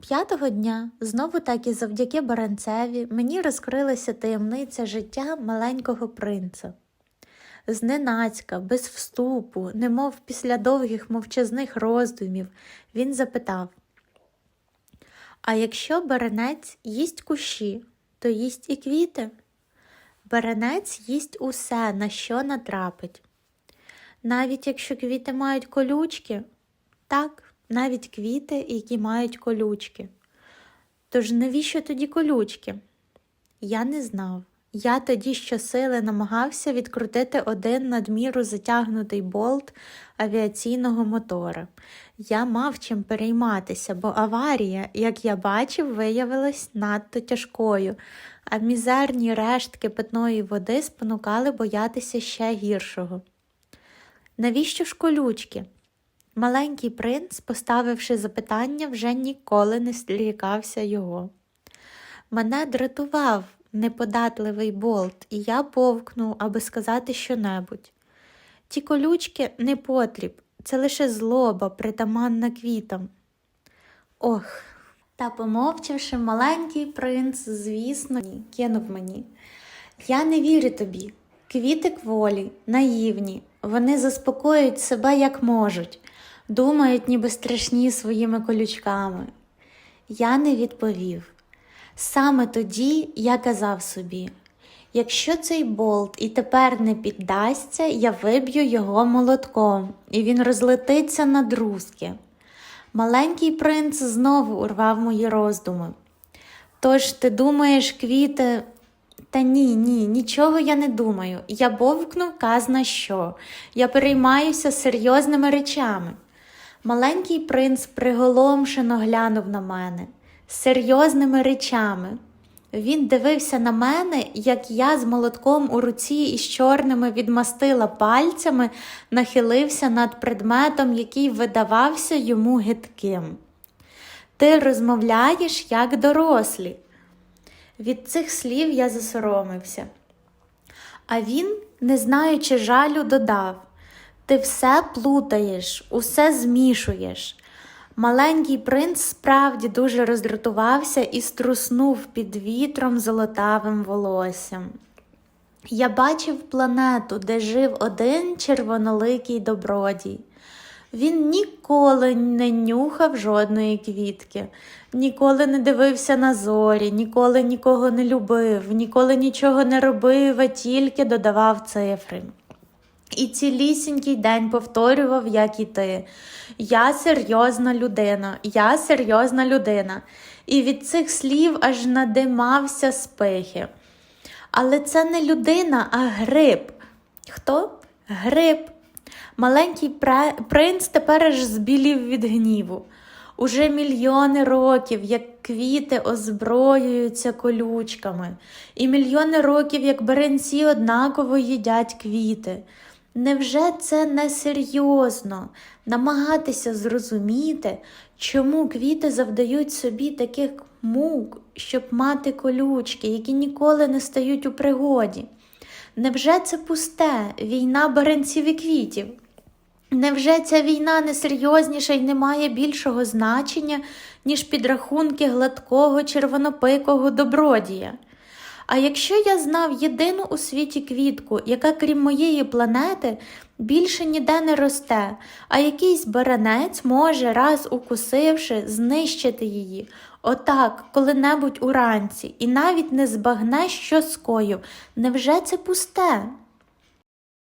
П'ятого дня, знову так і завдяки Баранцеві, мені розкрилася таємниця життя маленького принца. Зненацька, без вступу, немов після довгих мовчазних роздумів, він запитав: А якщо баранець їсть кущі, то їсть і квіти? Баранець їсть усе, на що натрапить. Навіть якщо квіти мають колючки, так, навіть квіти, які мають колючки. Тож навіщо тоді колючки? Я не знав. Я тоді щосили намагався відкрутити один надміру затягнутий болт авіаційного мотора. Я мав чим перейматися, бо аварія, як я бачив, виявилась надто тяжкою, а мізерні рештки питної води спонукали боятися ще гіршого. Навіщо ж колючки? Маленький принц, поставивши запитання, вже ніколи не слікався його. Мене дратував неподатливий болт, і я повкнув, аби сказати щонебудь. Ті колючки не потріб, це лише злоба, притаманна квітам. Ох. Та, помовчавши, маленький принц, звісно, кинув мені. Я не вірю тобі. Квіти кволі, наївні, вони заспокоюють себе як можуть, думають, ніби страшні своїми колючками. Я не відповів. Саме тоді я казав собі: якщо цей болт і тепер не піддасться, я виб'ю його молотком, і він розлетиться на друзки. Маленький принц знову урвав мої роздуми. Тож ти думаєш, квіти. Та ні, ні, нічого я не думаю. Я бовкнув казна що. Я переймаюся серйозними речами. Маленький принц приголомшено глянув на мене серйозними речами. Він дивився на мене, як я з молотком у руці і з чорними відмастила пальцями, нахилився над предметом, який видавався йому гидким. Ти розмовляєш як дорослі. Від цих слів я засоромився. А він, не знаючи жалю, додав Ти все плутаєш, усе змішуєш. Маленький принц справді дуже роздратувався і струснув під вітром золотавим волоссям. Я бачив планету, де жив один червоноликий добродій. Він ніколи не нюхав жодної квітки, ніколи не дивився на зорі, ніколи нікого не любив, ніколи нічого не робив, а тільки додавав цифри. І цілісінький день повторював, як і ти. Я серйозна людина, я серйозна людина. І від цих слів аж надимався спихи. Але це не людина, а гриб. Хто? Гриб. Маленький принц тепер аж збілів від гніву. Уже мільйони років, як квіти озброюються колючками, і мільйони років, як беренці однаково їдять квіти. Невже це несерйозно намагатися зрозуміти, чому квіти завдають собі таких мук, щоб мати колючки, які ніколи не стають у пригоді? Невже це пусте війна баренців і квітів? Невже ця війна несерйозніша і не має більшого значення, ніж підрахунки гладкого червонопикого добродія? А якщо я знав єдину у світі квітку, яка, крім моєї планети, більше ніде не росте, а якийсь баранець може, раз укусивши, знищити її, отак, коли-небудь уранці, і навіть не збагне, що скоїв, невже це пусте?